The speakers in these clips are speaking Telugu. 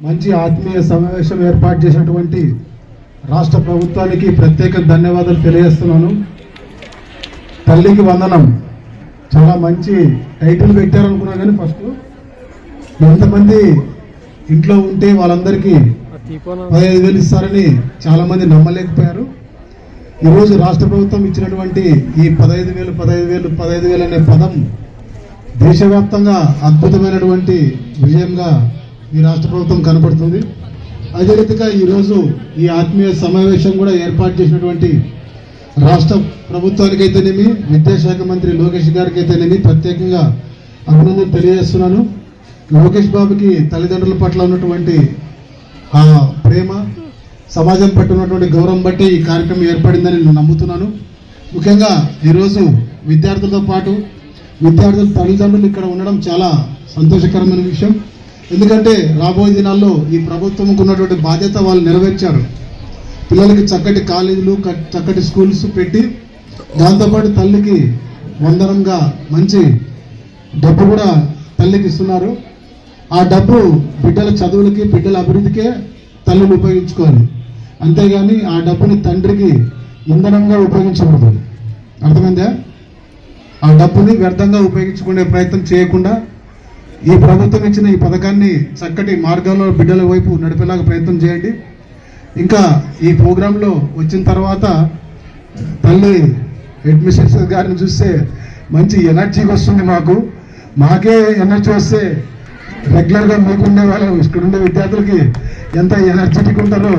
మంచి ఆత్మీయ సమావేశం ఏర్పాటు చేసినటువంటి రాష్ట్ర ప్రభుత్వానికి ప్రత్యేక ధన్యవాదాలు తెలియజేస్తున్నాను. తల్లికి వందనం. చాలా మంచి టైటిల్ పెట్టారనుకున్నా కానీ ఫస్ట్ ఎంతమంది ఇంట్లో ఉంటే వాళ్ళందరికీ పదహైదు వేలు ఇస్తారని చాలా మంది నమ్మలేకపోయారు. ఈరోజు రాష్ట్ర ప్రభుత్వం ఇచ్చినటువంటి ఈ పదహైదు వేలు పదహైదు వేలు పదహైదు వేలు అనే పదం దేశవ్యాప్తంగా అద్భుతమైనటువంటి విజయంగా ఈ రాష్ట్ర ప్రభుత్వం కనపడుతుంది. అదే రీతిగా ఈరోజు ఈ ఆత్మీయ సమావేశం కూడా ఏర్పాటు చేసినటువంటి రాష్ట్ర ప్రభుత్వానికైతేనేమి విద్యాశాఖ మంత్రి లోకేష్ గారికి అయితేనేమి ప్రత్యేకంగా అభినందన తెలియజేస్తున్నాను. లోకేష్ బాబుకి తల్లిదండ్రుల పట్ల ఉన్నటువంటి ఆ ప్రేమ సమాజం పట్ల ఉన్నటువంటి గౌరవం బట్టి ఈ కార్యక్రమం ఏర్పడిందని నేను నమ్ముతున్నాను. ముఖ్యంగా ఈరోజు విద్యార్థులతో పాటు విద్యార్థుల తల్లిదండ్రులు ఇక్కడ ఉండడం చాలా సంతోషకరమైన విషయం. ఎందుకంటే రాబోయే దినాల్లో ఈ ప్రభుత్వంకు ఉన్నటువంటి బాధ్యత వాళ్ళు నెరవేర్చారు. పిల్లలకి చక్కటి కాలేజీలు చక్కటి స్కూల్స్ పెట్టి దాంతోపాటు తల్లికి వందనంగా మంచి డబ్బు కూడా తల్లికి ఇస్తున్నారు. ఆ డబ్బు బిడ్డల చదువులకి బిడ్డల అభివృద్ధికే తల్లిని ఉపయోగించుకోవాలి. అంతేగాని ఆ డబ్బుని తండ్రికి ఇంధనంగా ఉపయోగించకూడదు. అర్థమైందా? ఆ డబ్బుని వ్యర్థంగా ఉపయోగించుకునే ప్రయత్నం చేయకుండా ఈ ప్రభుత్వం ఇచ్చిన ఈ పథకాన్ని చక్కటి మార్గాల్లో బిడ్డల వైపు నడిపేలాగా ప్రయత్నం చేయండి. ఇంకా ఈ ప్రోగ్రాంలో వచ్చిన తర్వాత తల్లి హెడ్ గారిని చూస్తే మంచి ఎనర్జీ వస్తుంది మాకు. మాకే ఎనర్జీ వస్తే రెగ్యులర్గా మీకుండే వాళ్ళు ఇక్కడ ఉండే విద్యార్థులకి ఎంత ఎనర్జెటిక్ ఉంటారో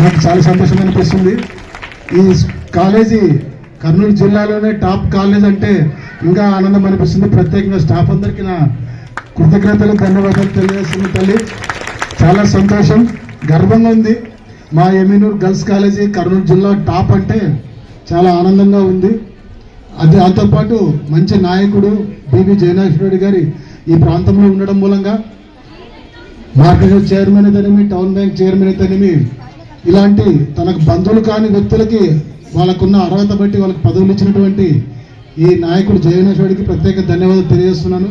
నాకు చాలా సంతోషం అనిపిస్తుంది. ఈ కాలేజీ కర్నూలు జిల్లాలోనే టాప్ కాలేజ్ అంటే ఇంకా ఆనందం అనిపిస్తుంది. ప్రత్యేకంగా స్టాఫ్ అందరికీ నా కృతజ్ఞతలు ధన్యవాదాలు తెలియజేస్తుంది తల్లి. చాలా సంతోషం గర్వంగా ఉంది. మా ఎమీనూర్ గర్ల్స్ కాలేజీ కర్నూలు జిల్లా టాప్ అంటే చాలా ఆనందంగా ఉంది. అది దాంతోపాటు మంచి నాయకుడు బివి జయనాథ్ గారి ఈ ప్రాంతంలో ఉండడం మూలంగా మార్కెట్ చైర్మన్ అయితేనేమి టౌన్ బ్యాంక్ చైర్మన్ అయితేనేమి ఇలాంటి తనకు బంధువులు కాని వ్యక్తులకి వాళ్ళకున్న అర్హత బట్టి వాళ్ళకి పదవులు ఇచ్చినటువంటి ఈ నాయకుడు జయనేశ్వరుడికి ప్రత్యేక ధన్యవాదాలు తెలియజేస్తున్నాను.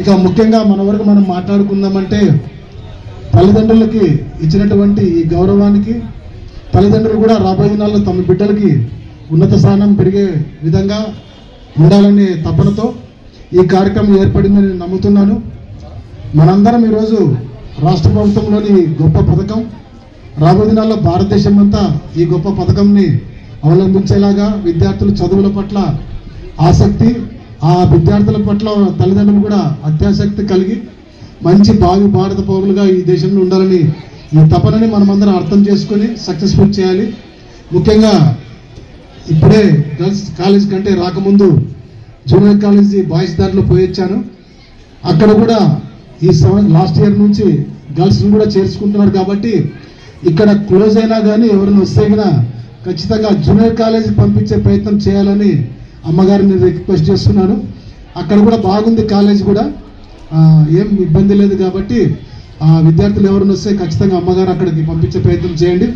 ఇక ముఖ్యంగా మన వరకు మనం మాట్లాడుకుందామంటే తల్లిదండ్రులకి ఇచ్చినటువంటి ఈ గౌరవానికి తల్లిదండ్రులు కూడా రాబోయే దినాల్లో తమ బిడ్డలకి ఉన్నత స్థానం పెరిగే విధంగా ఉండాలనే తపనతో ఈ కార్యక్రమం ఏర్పడిందని నమ్ముతున్నాను. మనందరం ఈరోజు రాష్ట్ర ప్రభుత్వంలోని గొప్ప పథకం రాబోయే దినాల్లో భారతదేశం అంతా ఈ గొప్ప పథకంని అవలంబించేలాగా విద్యార్థులు చదువుల పట్ల ఆసక్తి ఆ విద్యార్థుల పట్ల తల్లిదండ్రులు కూడా అత్యాసక్తి కలిగి మంచి భావి భారత పౌరులుగా ఈ దేశంలో ఉండాలని ఈ తపనని మనమందరం అర్థం చేసుకొని సక్సెస్ఫుల్ చేయాలి. ముఖ్యంగా ఇప్పుడే గర్ల్స్ కాలేజ్ కంటే రాకముందు జూనియర్ కాలేజీ బాయ్స్ దాంట్లో పోయొచ్చాను. అక్కడ కూడా ఈ లాస్ట్ ఇయర్ నుంచి గర్ల్స్ని కూడా చేర్చుకుంటున్నారు కాబట్టి ఇక్కడ క్లోజ్ అయినా కానీ ఎవరైనా వస్తే కూడా ఖచ్చితంగా జూనియర్ కాలేజీకి పంపించే ప్రయత్నం చేయాలని అమ్మగారిని రిక్వెస్ట్ చేస్తున్నాను. అక్కడ కూడా బాగుంది కాలేజ్ కూడా. ఏం ఇబ్బంది లేదు కాబట్టి విద్యార్థులు ఎవరైనా వస్తే ఖచ్చితంగా అమ్మగారు అక్కడికి పంపించే ప్రయత్నం చేయండి.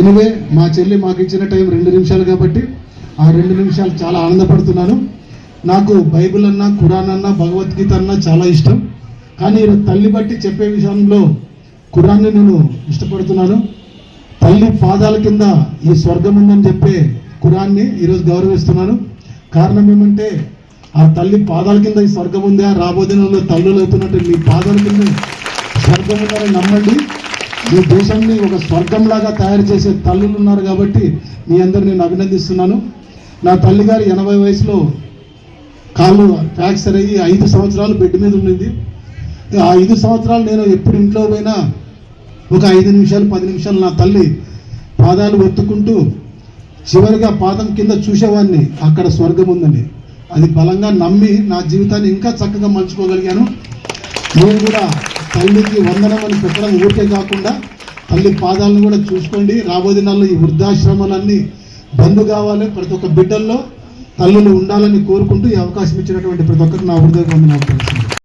ఎనివే మా చెల్లి మాకు ఇచ్చిన టైం రెండు నిమిషాలు కాబట్టి ఆ రెండు నిమిషాలు చాలా ఆనందపడుతున్నాను. నాకు బైబిల్ అన్నా ఖురాన్ అన్నా భగవద్గీత అన్నా చాలా ఇష్టం. కానీ తల్లి బట్టి చెప్పే విషయంలో ఖురాన్ని నేను ఇష్టపడుతున్నాను. తల్లి పాదాల కింద ఈ స్వర్గం ఉందని చెప్పే కురాన్ని ఈరోజు గౌరవిస్తున్నాను. కారణం ఏమంటే ఆ తల్లి పాదాల కింద ఈ స్వర్గం ఉందా రాబో దినంలో తల్లులు అవుతున్నట్టు మీ పాదాల కింద స్వర్గం ఉందని నమ్మండి. మీ దేశాన్ని ఒక స్వర్గంలాగా తయారు చేసే తల్లులు ఉన్నారు కాబట్టి మీ అందరు నేను అభినందిస్తున్నాను. నా తల్లిగారు ఎనభై వయసులో కాళ్ళు ఫ్రాక్చర్ అయ్యి ఐదు సంవత్సరాలు బెడ్ మీద ఉండింది. ఆ ఐదు సంవత్సరాలు నేను ఎప్పుడు ఇంట్లో పోయినా ఒక ఐదు నిమిషాలు పది నిమిషాలు నా తల్లి పాదాలు ఒత్తుకుంటూ చివరిగా పాదం కింద చూసేవాడిని. అక్కడ స్వర్గం ఉందని అది బలంగా నమ్మి నా జీవితాన్ని ఇంకా చక్కగా మలుచుకోగలిగాను. నేను కూడా తల్లికి వందనం అని పెట్టడం ఊరికే కాకుండా తల్లి పాదాలను కూడా చూసుకోండి. రాబోయే దినాల్లో ఈ వృద్ధాశ్రమాలన్నీ బంధు కావాలి ప్రతి ఒక్క బిడ్డల్లో. తల్లులు ఉండాలని కోరుకుంటూ ఈ అవకాశం ఇచ్చినటువంటి ప్రతి ఒక్కరికి నా హృదయ వందనాలు తెలుసు